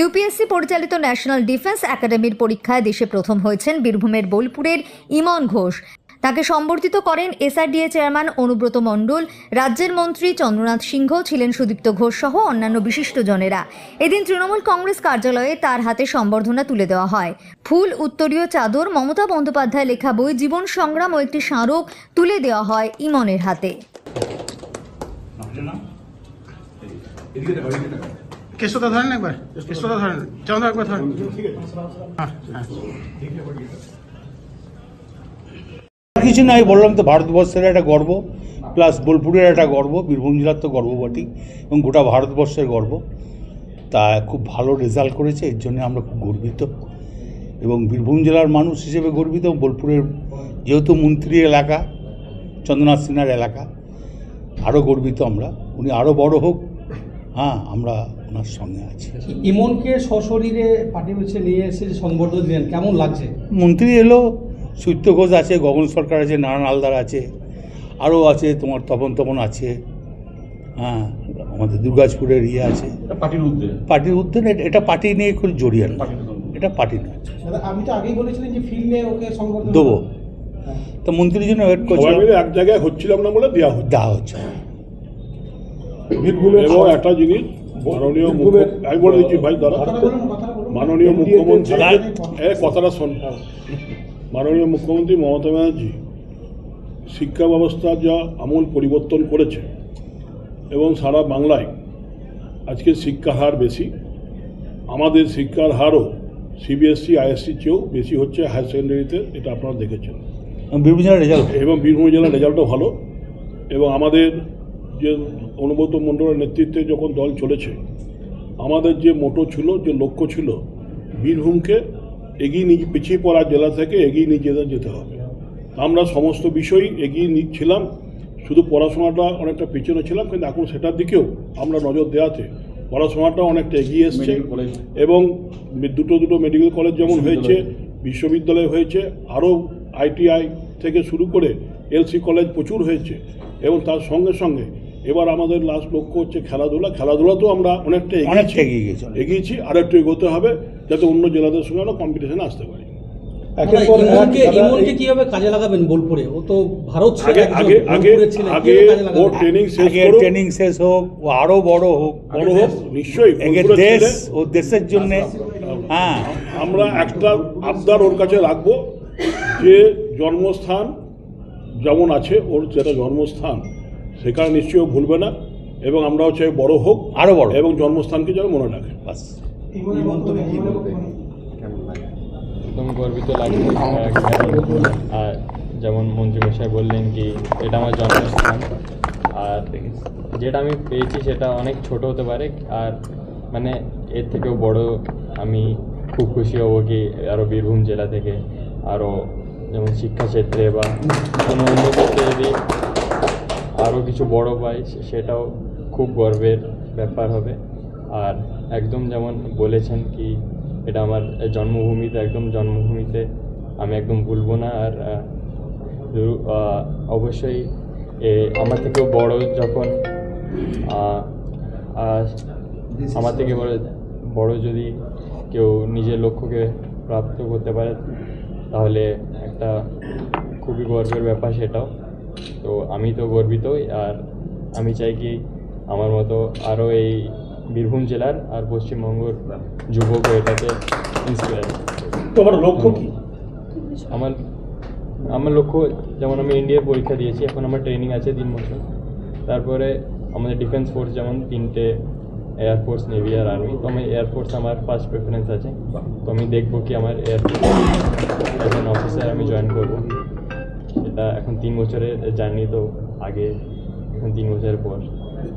UPSC পরিচালিত national defence একাডেমির পরীক্ষায় দেশে প্রথম হয়েছেন বীরভূমের বোলপুরের ইমন ঘোষ। তাকে সম্বর্ধিত করেন এসআরডিএ চেয়ারম্যান অনুব্রত মণ্ডল, রাজ্যের মন্ত্রী চন্দ্রনাথ সিংহ ছিলেন সুদীপ্ত ঘোষ সহ অন্যান্য বিশিষ্টজনেরা এদিন তৃণমূল কংগ্রেস কার্যালয়ে তার হাতে সম্বর্ধনা তুলে দেওয়া হয়। ফুল উত্তরীয় চাদর, মমতা বন্দ্যোপাধ্যায় লেখা বই, জীবন সংগ্রাম ও একটি স্মারক তুলে দেওয়া হয় ইমনের হাতে। কেষ্টটা ধরেন একবার ধরেন একবার ধরেন। হ্যাঁ হ্যাঁ। কিছু না, আমি বললাম তো ভারতবর্ষের একটা গর্ব প্লাস বোলপুরের একটা গর্ব, বীরভূম জেলার তো গর্ব এবং গোটা ভারতবর্ষের গর্ব। তা খুব ভালো রেজাল্ট করেছে, এর জন্য আমরা খুব গর্বিত। এবং বীরভূম জেলার মানুষ হিসেবে গর্বিত বোলপুরের যেহেতু মন্ত্রী এলাকা, চন্দ্রনাথ সিনহার এলাকা আরও গর্বিত আমরা। উনি আরও বড় হোক হ্যাঁ আমরা ওনার সঙ্গে আছি। ইমনকে সশরীরে পার্টি মিছে নিয়ে এসে যে সংবর্ধনা দিলেন কেমন লাগছে? মন্ত্রী এলো সৈত্য ঘোষ আছে গগন সরকার আছে নারায়ণ হালদার আছে আরও আছে তোমার তপন তপন আছে হ্যাঁ আমাদের দুর্গাজপুরের ইয়ে আছে। পার্টির উদ্যোগে। পার্টির উদ্যোগ এটা পার্টি নিয়ে খুব জড়িয়ে না এটা পার্টি নয়। আমি তো আগেই বলেছিলেন যে ফিল্ডে ওকে সংবর্ধনা দেবো। তো মন্ত্রীর জন্য ওয়েট করছে। এক জায়গায় হচ্ছিলাম না বলে দেওয়া হচ্ছে। দেওয়া হচ্ছে। এবং একটা জিনিস মাননীয় আমি বলে দিচ্ছি ভাই বলুন মাননীয় মুখ্যমন্ত্রী দাঁড়। এ কথাটা শোন। মাননীয় মুখ্যমন্ত্রী মমতা ব্যানার্জি শিক্ষা ব্যবস্থা যা আমূল পরিবর্তন করেছে এবং সারা বাংলায় আজকে শিক্ষার হার বেশি। আমাদের শিক্ষার হারও সিবিএসসি আইএসসি চেয়েও বেশি হচ্ছে হায়ার সেকেন্ডারিতে এটা আপনারা দেখেছেন। বীরভূম জেলার রেজাল্ট। এবং বীরভূম জেলার রেজাল্টও ভালো। এবং আমাদের যে অনুব্রত মণ্ডলের নেতৃত্বে যখন দল চলেছে আমাদের যে মোটো ছিল যে লক্ষ্য ছিল বীরভূমকে এগিয়ে নিয়ে পিছিয়ে পড়া জেলা থেকে এগিয়ে নিয়ে যেতে যেতে হবে। আমরা সমস্ত বিষয়ই এগিয়ে নিচ্ছিলাম। শুধু পড়াশোনাটা অনেকটা পিছনে ছিলাম কিন্তু এখন সেটার দিকেও আমরা নজর দেওয়াতে পড়াশোনাটা অনেকটা এগিয়ে এসছে। এবং দুটো দুটো মেডিকেল কলেজ যেমন হয়েছে বিশ্ববিদ্যালয় হয়েছে আরও আইটিআই থেকে শুরু করে এলসি কলেজ প্রচুর হয়েছে। এবং তার সঙ্গে সঙ্গে এবার আমাদের লাস্ট লক্ষ্য হচ্ছে খেলাধুলা। খেলাধুলা তো আমরা অনেকটা অনেকটা এগিয়েছি এগিয়ে গেছে। এগিয়েছি আর একটু এগোতে হবে যাতে অন্য জেলাদের সঙ্গে আমরা কম্পিটিশনে আসতে পারি। কীভাবে কাজে লাগাবেন বোলপুরে? ও তো ভারত আগে আগে আগে ট্রেনিং শেষ করুক। ট্রেনিং শেষ হোক ও আরও বড় হোক। বড় হোক নিশ্চয়ই দেশ ও দেশের জন্যে। হ্যাঁ। আমরা একটা আবদার ওর কাছে রাখব যে জন্মস্থান যেমন আছে ওর যেটা জন্মস্থান সেখানে নিশ্চয়ই ভুলবে না এবং আমরাও চাই বড় হোক আরও বড় এবং জন্মস্থানকে যেন মনে রাখে। বাস। একদম গর্বিত কারণ, আর যেমন মন্ত্রীমশাই বললেন কি এটা আমার জন্মস্থান। আর যেটা আমি পেয়েছি সেটা অনেক ছোট হতে পারে আর মানে এর থেকেও বড় আমি খুব খুশি হব কি আরও বীরভূম জেলা থেকে আরও যেমন শিক্ষাক্ষেত্রে বা কোনো অন্য ক্ষেত্রে যদি আরও কিছু বড় পাই সেটাও খুব গর্বের ব্যাপার হবে। আর একদম যেমন বলেছেন কি, এটা আমার জন্মভূমিতে, একদম জন্মভূমিতে আমি একদম ভুলবো না। আর অবশ্যই আমার থেকেও বড় যখন আমার থেকে বড় বড় যদি কেউ নিজের লক্ষ্যকে প্রাপ্ত করতে পারে, তাহলে একটা খুবই গর্বের ব্যাপার সেটাও। তো আমি তো গর্বিতই আর আমি চাই কি আমার মতো আরও এই বীরভূম জেলার আর পশ্চিমবঙ্গের যুবক এটাকে ইন্সপায়ার তোমার লক্ষ্য কি? আমার আমার লক্ষ্য যেমন আমি ইন্ডিয়ার পরীক্ষা দিয়েছি এখন আমার ট্রেনিং আছে তিন বছর। তারপরে আমাদের ডিফেন্স ফোর্স যেমন তিনটে এয়ারফোর্স নেভি আর আর্মি তো আমি এয়ারফোর্স আমার ফার্স্ট প্রেফারেন্স আছে। তো আমি দেখব কি আমার এয়ারফোর্স অফিসার আমি জয়েন করব। এটা এখন তিন বছরের জার্নি তো আগে এখন তিন বছরের পর।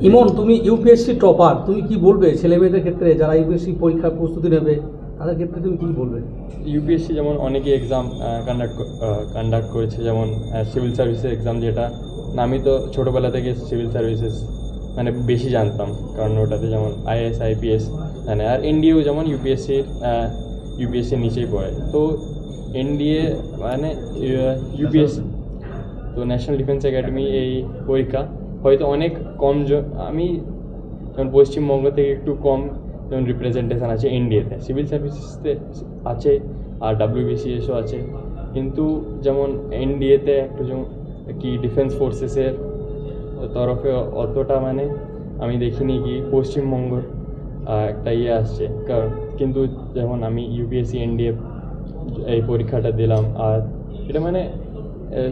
ইমন তুমি ইউপিএসসি টপার তুমি কি বলবে ছেলে মেয়েদের ক্ষেত্রে যারা ইউপিএসসি পরীক্ষার প্রস্তুতি নেবে তাদের ক্ষেত্রে তুমি কী বলবে? ইউপিএসসি যেমন অনেকে এক্সাম কন্ডাক্ট কন্ডাক্ট করেছে যেমন সিভিল সার্ভিসের এক্সাম যেটা আমি তো ছোটোবেলা থেকে সিভিল সার্ভিসেস মানে বেশি জানতাম কারণ ওটাতে যেমন আইএস আইপিএস মানে আর এনডিএও যেমন ইউপিএসসির ইউপিএসসির নিচেই পড়ে। তো এনডিএ মানে ইউপিএসসি তো ন্যাশনাল ডিফেন্স একাডেমি এই পরীক্ষা। হয়তো অনেক কম আমি যেমন পশ্চিমবঙ্গ থেকে একটু কম যেমন রিপ্রেজেন্টেশন আছে এনডিএতে সিভিল সার্ভিসেসতে আছে, আর ডাব্লিউবিসিএসও আছে। কিন্তু যেমন এনডিএতে একটু যেমন কি ডিফেন্স ফোর্সেসের তরফে অতটা মানে আমি দেখিনি কি পশ্চিমবঙ্গ একটা ইয়ে আসছে। কারণ কিন্তু যেমন আমি ইউপিএসসি এনডিএ এই পরীক্ষাটা দিলাম, আর এটা মানে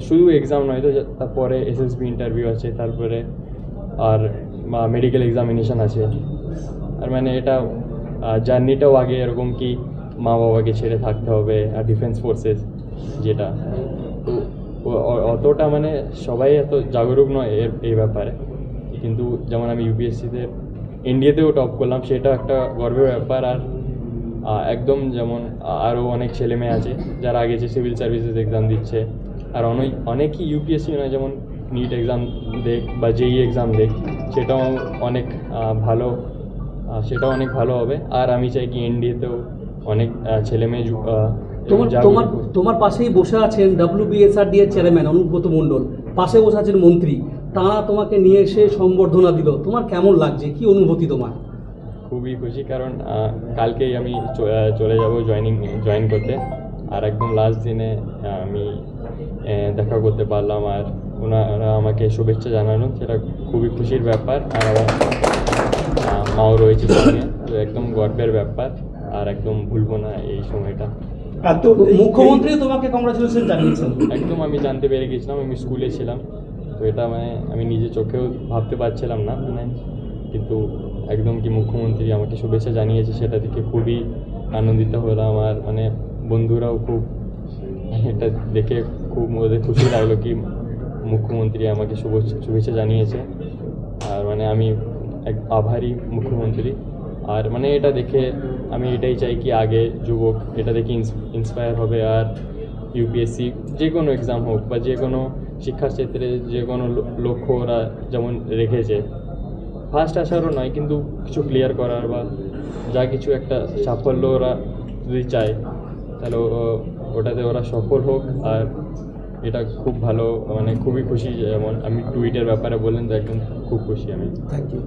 শুধু এক্সাম নয় তো তারপরে এসএসবি ইন্টারভিউ আছে, তারপরে আর মেডিকেল এক্সামিনেশন আছে। আর মানে এটা জার্নিটাও আগে এরকম কি মা বাবাকে ছেড়ে থাকতে হবে, আর ডিফেন্স ফোর্সেস যেটা। তো অতটা মানে সবাই এত জাগরুক নয় এর, এই ব্যাপারে। কিন্তু যেমন আমি ইউপিএসসিতে ইন্ডিয়াতেও টপ করলাম, সেটা একটা গর্বের ব্যাপার। আর একদম যেমন আরও অনেক ছেলে মেয়ে আছে, যারা আগে যে সিভিল সার্ভিসেস এক্সাম দিচ্ছে আর অনেক অনেকই ইউপিএসসি নয় যেমন নিট এক্সাম দেখ বা জেই এক্সাম দেখ সেটাও অনেক ভালো সেটাও অনেক ভালো হবে। আর আমি চাই কি এনডিএতেও অনেক আহ, ছেলে মেয়ে তোমার তোমার তোমার পাশেই বসে আছেন ডাব্লিউবিএসআরডি এর চেয়ারম্যান অনুব্রত মণ্ডল। পাশে বসে আছেন মন্ত্রী। তারা তোমাকে নিয়ে এসে সম্বর্ধনা দিল। তোমার কেমন লাগছে? কি অনুভূতি তোমার? খুবই খুশি কারণ কালকেই আমি চলে যাব জয়েনিং জয়েন করতে। আর একদম লাস্ট দিনে আমি দেখা করতে পারলাম আর ওনারা আমাকে শুভেচ্ছা জানানো সেটা খুবই খুশির ব্যাপার। আর আমার মাও রয়েছে সঙ্গে তো একদম গর্বের ব্যাপার। আর একদম ভুলবো না এই সময়টা। মুখ্যমন্ত্রী তোমাকে কংগ্রাচুলেশন জানিয়েছেন। একদম আমি জানতে পেরে গেছিলাম আমি স্কুলে ছিলাম। তো এটা মানে আমি নিজে চোখেও ভাবতে পারছিলাম না মানে কিন্তু একদম কি মুখ্যমন্ত্রী আমাকে শুভেচ্ছা জানিয়েছে সেটা থেকে খুবই আনন্দিত হলাম। আর মানে বন্ধুরাও খুব এটা দেখে খুব ওদের খুশি লাগল কি মুখ্যমন্ত্রী আমাকে শুভেচ্ছা শুভেচ্ছা জানিয়েছে। আর মানে আমি এক আভারী মুখ্যমন্ত্রী। আর মানে এটা দেখে আমি এটাই চাই কি আগে যুবক এটা দেখে ইন্সপায়ার হবে। আর ইউপিএসসি যে কোনো এক্সাম হোক বা যে কোনো শিক্ষার ক্ষেত্রে যে কোনো লক্ষ্য ওরা যেমন রেখেছে। ফার্স্ট আসারও নয়, কিন্তু কিছু ক্লিয়ার করার বা যা কিছু একটা সাফল্য ওরা যদি চায়। তাহলে ওটাতে ওরা সফল হোক আর এটা খুব ভালো মানে খুবই খুশি যেমন আমি টুইটের ব্যাপারে বললেন তো একদম খুব খুশি আমি। Thank you